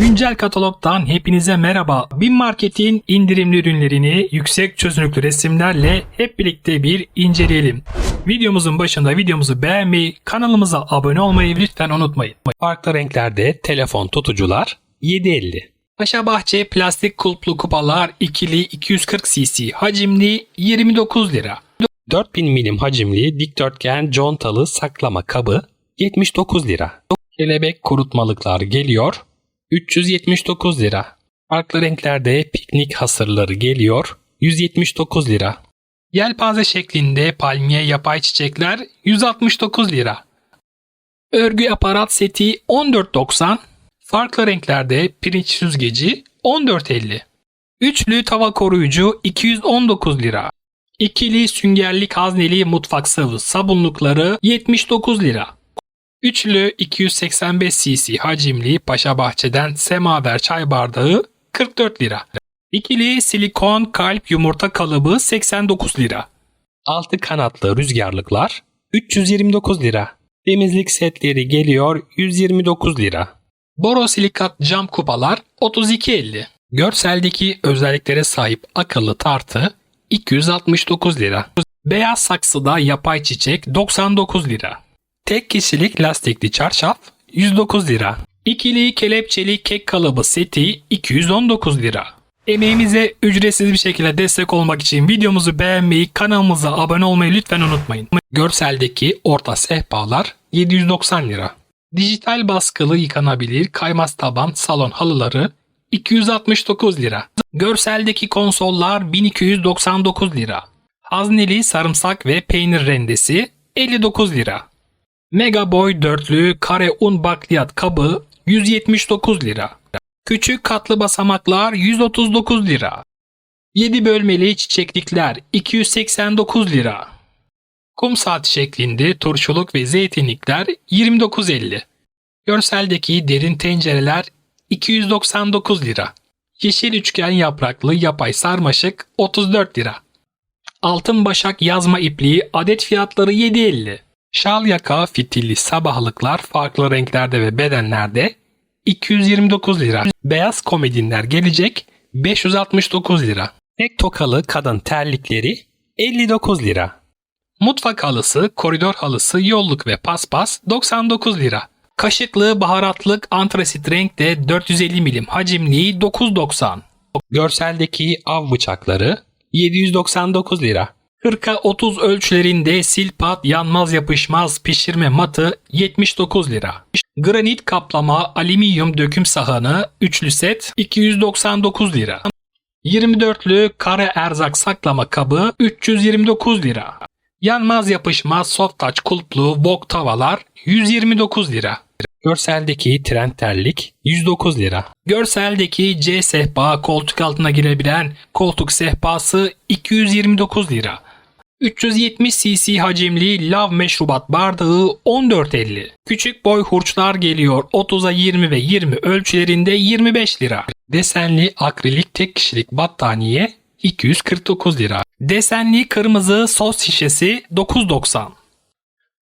Güncel katalogdan hepinize merhaba. Bin Market'in indirimli ürünlerini yüksek çözünürlüklü resimlerle hep birlikte bir inceleyelim. Videomuzun başında videomuzu beğenmeyi, kanalımıza abone olmayı lütfen unutmayın. Farklı renklerde telefon tutucular 7.50. Paşa Bahçe plastik kulplu kupalar ikili 240 cc hacimli 29 lira. 4000 milim hacimli dikdörtgen contalı saklama kabı 79 lira. Kelebek kurutmalıklar geliyor 379 lira. Farklı renklerde piknik hasırları geliyor 179 lira. Yelpaze şeklinde palmiye yapay çiçekler 169 lira. Örgü aparat seti 14.90. Farklı renklerde pirinç süzgeci 14.50. Üçlü tava koruyucu 219 lira. İkili süngerlik hazneli mutfak sıvı sabunlukları 79 lira. Üçlü 285 cc hacimli Paşa Bahçe'den semaver çay bardağı 44 lira. İkili silikon kalp yumurta kalıbı 89 lira. Altı kanatlı rüzgarlıklar 329 lira. Temizlik setleri geliyor 129 lira. Borosilikat cam kupalar 32.50. Görseldeki özelliklere sahip akıllı tartı 269 lira. Beyaz saksıda yapay çiçek 99 lira. Tek kişilik lastikli çarşaf 109 lira. İkili kelepçeli kek kalıbı seti 219 lira. Emeğimize ücretsiz bir şekilde destek olmak için videomuzu beğenmeyi, kanalımıza abone olmayı lütfen unutmayın. Görseldeki orta sehpalar 790 lira. Dijital baskılı yıkanabilir kaymaz taban salon halıları 269 lira. Görseldeki konsollar 1299 lira. Hazneli sarımsak ve peynir rendesi 59 lira. Mega Boy dörtlü kare un bakliyat kabı 179 lira. Küçük katlı basamaklar 139 lira. 7 bölmeli çiçeklikler 289 lira. Kum saati şeklinde turşuluk ve zeytinlikler 29.50. Görseldeki derin tencereler 299 lira. Yeşil üçgen yapraklı yapay sarmaşık 34 lira. Altın başak yazma ipliği adet fiyatları 7.50. Şal yaka fitilli sabahlıklar farklı renklerde ve bedenlerde 229 lira. Beyaz komedinler gelecek 569 lira. Tek tokalı kadın terlikleri 59 lira. Mutfak halısı, koridor halısı, yolluk ve paspas 99 lira. Kaşıklı baharatlık antrasit renkte 450 milim hacimli 9.90. Görseldeki av bıçakları 799 lira. 40'a 30 ölçülerinde silpat yanmaz yapışmaz pişirme matı 79 lira. Granit kaplama alüminyum döküm sahanı üçlü set 299 lira. 24'lü kare erzak saklama kabı 329 lira. Yanmaz yapışmaz soft touch kulplu wok tavalar 129 lira. Görseldeki trend terlik 109 lira. Görseldeki C sehpa koltuk altına girebilen koltuk sehpası 229 lira. 370 cc hacimli lav meşrubat bardağı 14.50. Küçük boy hurçlar geliyor 30'a 20 ve 20 ölçülerinde 25 lira. Desenli akrilik tek kişilik battaniye 249 lira. Desenli kırmızı sos şişesi 9.90.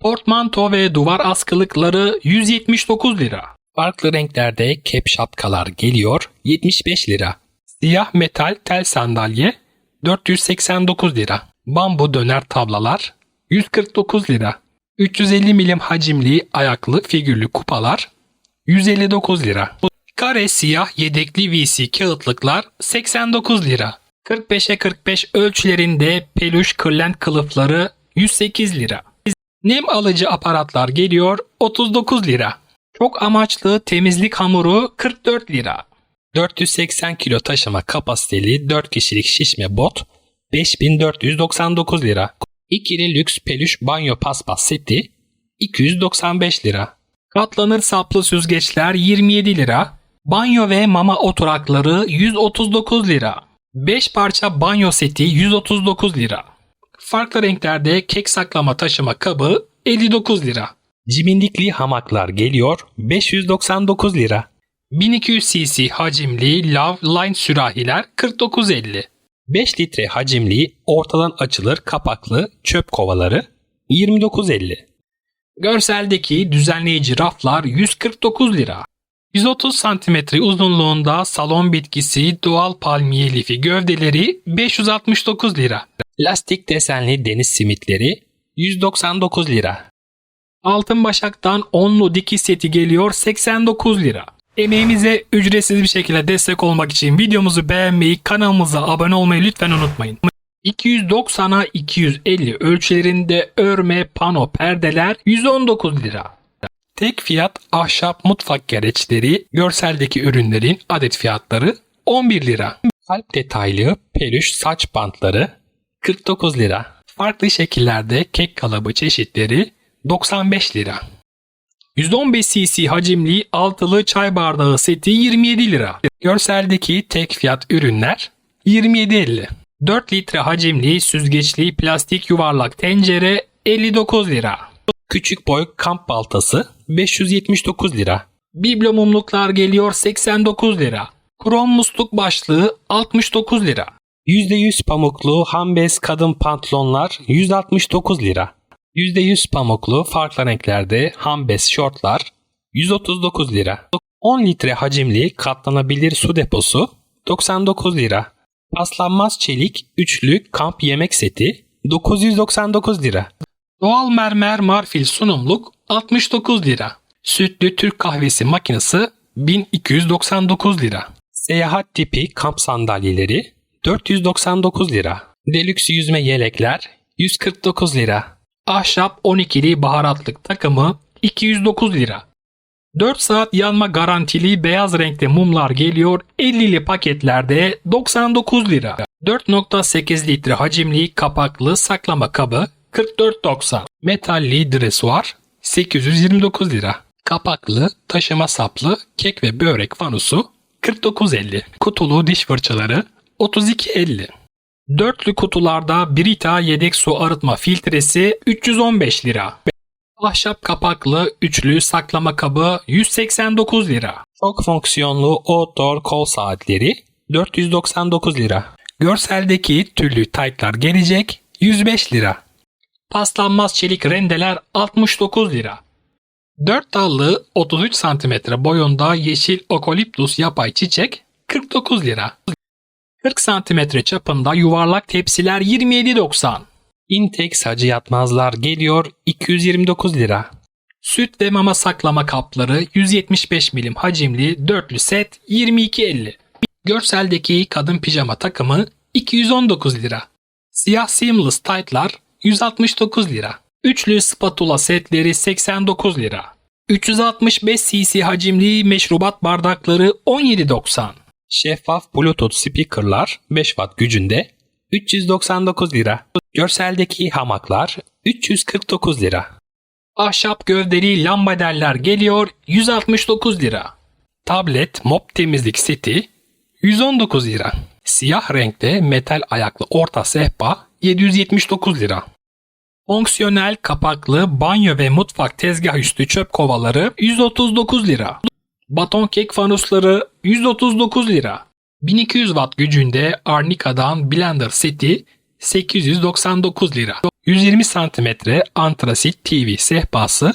Portmanto ve duvar askılıkları 179 lira. Farklı renklerde kep şapkalar geliyor 75 lira. Siyah metal tel sandalye 489 lira. Bambu döner tablalar 149 lira. 350 milim hacimli ayaklı figürlü kupalar 159 lira. Kare siyah yedekli VC kağıtlıklar 89 lira. 45'e 45 ölçülerinde peluş kırlent kılıfları 108 lira. Nem alıcı aparatlar geliyor 39 lira. Çok amaçlı temizlik hamuru 44 lira. 480 kilo taşıma kapasiteli 4 kişilik şişme bot 5499 lira. İkili lüks peluş banyo paspas seti 295 lira. Katlanır saplı süzgeçler 27 lira. Banyo ve mama oturakları 139 lira. 5 parça banyo seti 139 lira. Farklı renklerde kek saklama taşıma kabı 59 lira. Cibindikli hamaklar geliyor 599 lira. 1200 cc hacimli Love Line sürahiler 49.50. 5 litre hacimli ortadan açılır kapaklı çöp kovaları 29.50. Görseldeki düzenleyici raflar 149 lira. 130 cm uzunluğunda salon bitkisi doğal palmiye lifi gövdeleri 569 lira. Lastik desenli deniz simitleri 199 lira. Altın Başak'tan onlu dikiş seti geliyor 89 lira. Emeğimize ücretsiz bir şekilde destek olmak için videomuzu beğenmeyi, kanalımıza abone olmayı lütfen unutmayın. 290'a 250 ölçülerinde örme pano perdeler 119 lira. Tek fiyat ahşap mutfak gereçleri, görseldeki ürünlerin adet fiyatları 11 lira. Kalp detaylı peluş saç bantları 49 lira. Farklı şekillerde kek kalıbı çeşitleri 95 lira. 115 cc hacimli altılı çay bardağı seti 27 lira. Görseldeki tek fiyat ürünler 27.50. 4 litre hacimli süzgeçli plastik yuvarlak tencere 59 lira. Küçük boy kamp baltası 579 lira. Biblo mumluklar geliyor 89 lira. Krom musluk başlığı 69 lira. %100 pamuklu hambes kadın pantolonlar 169 lira. %100 pamuklu farklı renklerde hambes şortlar 139 lira. 10 litre hacimli katlanabilir su deposu 99 lira. Paslanmaz çelik üçlü kamp yemek seti 999 lira. Doğal mermer marfil sunumluk 69 lira. Sütlü Türk kahvesi makinesi 1299 lira. Seyahat tipi kamp sandalyeleri 499 lira. Deluxe yüzme yelekler 149 lira. Ahşap 12'li baharatlık takımı 209 lira. 4 saat yanma garantili beyaz renkte mumlar geliyor 50'li paketlerde 99 lira. 4.8 litre hacimli kapaklı saklama kabı 44.90. Metalli dresuar 829 lira. Kapaklı taşıma saplı kek ve börek fanusu 49.50. Kutulu diş fırçaları 32.50. Dörtlü kutularda Brita yedek su arıtma filtresi 315 lira. Ahşap kapaklı üçlü saklama kabı 189 lira. Çok fonksiyonlu outdoor kol saatleri 499 lira. Görseldeki tüllü taytlar gelecek 105 lira. Paslanmaz çelik rendeler 69 lira. 4 dallı 33 cm boyunda yeşil okoliptus yapay çiçek 49 lira. 40 cm çapında yuvarlak tepsiler 27.90. Intex hacı yatmazlar geliyor 229 lira. Süt ve mama saklama kapları 175 milim hacimli dörtlü set 22.50. Görseldeki kadın pijama takımı 219 lira. Siyah seamless tight'lar 169 lira. Üçlü spatula setleri 89 lira. 365 cc hacimli meşrubat bardakları 17.90. Şeffaf Bluetooth speakerlar 5 watt gücünde 399 lira. Görseldeki hamaklar 349 lira. Ahşap gövdeli lambaderler geliyor 169 lira. Tablet mop temizlik seti 119 lira. Siyah renkte metal ayaklı orta sehpa 779 lira. Fonksiyonel kapaklı banyo ve mutfak tezgah üstü çöp kovaları 139 lira. Baton kek fanusları 139 lira. 1200 watt gücünde Arnica'dan blender seti 899 lira. 120 cm antrasit TV sehpası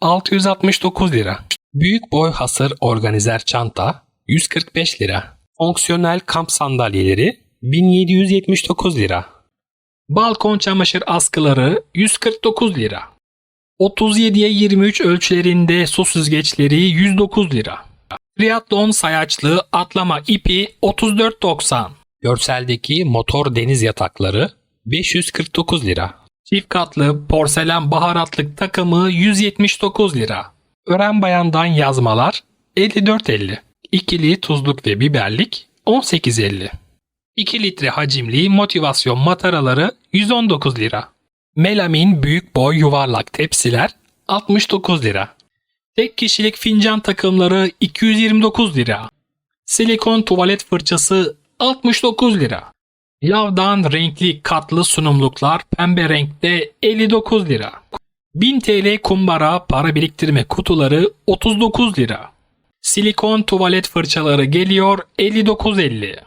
669 lira. Büyük boy hasır organizer çanta 145 lira. Fonksiyonel kamp sandalyeleri 1779 lira. Balkon çamaşır askıları 149 lira. 37'ye 23 ölçülerinde su süzgeçleri 109 lira. Triathlon sayaçlı atlama ipi 34.90. Görseldeki motor deniz yatakları 549 lira. Çift katlı porselen baharatlık takımı 179 lira. Ören bayandan yazmalar 54.50. İkili tuzluk ve biberlik 18.50. 2 litre hacimli motivasyon mataraları 119 lira. Melamin büyük boy yuvarlak tepsiler 69 lira. Tek kişilik fincan takımları 229 lira. Silikon tuvalet fırçası 69 lira. Lavdan renkli katlı sunumluklar pembe renkte 59 lira. 1000 TL kumbara para biriktirme kutuları 39 lira. Silikon tuvalet fırçaları geliyor 59.50.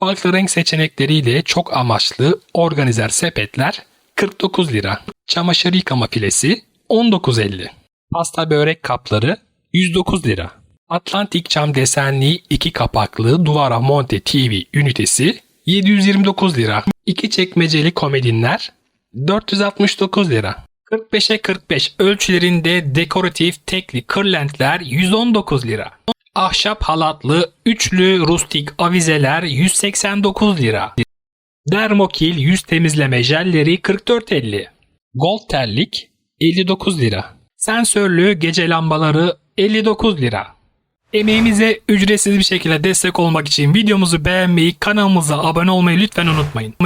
Farklı renk seçenekleriyle çok amaçlı organizer sepetler 49 lira. Çamaşır yıkama filesi 19.50. Pasta börek kapları 109 lira. Atlantik cam desenli iki kapaklı duvara monte TV ünitesi 729 lira. İki çekmeceli komodinler 469 lira. 45'e 45 ölçülerinde dekoratif tekli kırlentler 119 lira. Ahşap halatlı üçlü rustik avizeler 189 lira. Dermokil yüz temizleme jelleri 44.50. Gold terlik 59 lira. Sensörlü gece lambaları 59 lira. Emeğimize ücretsiz bir şekilde destek olmak için videomuzu beğenmeyi, kanalımıza abone olmayı lütfen unutmayın.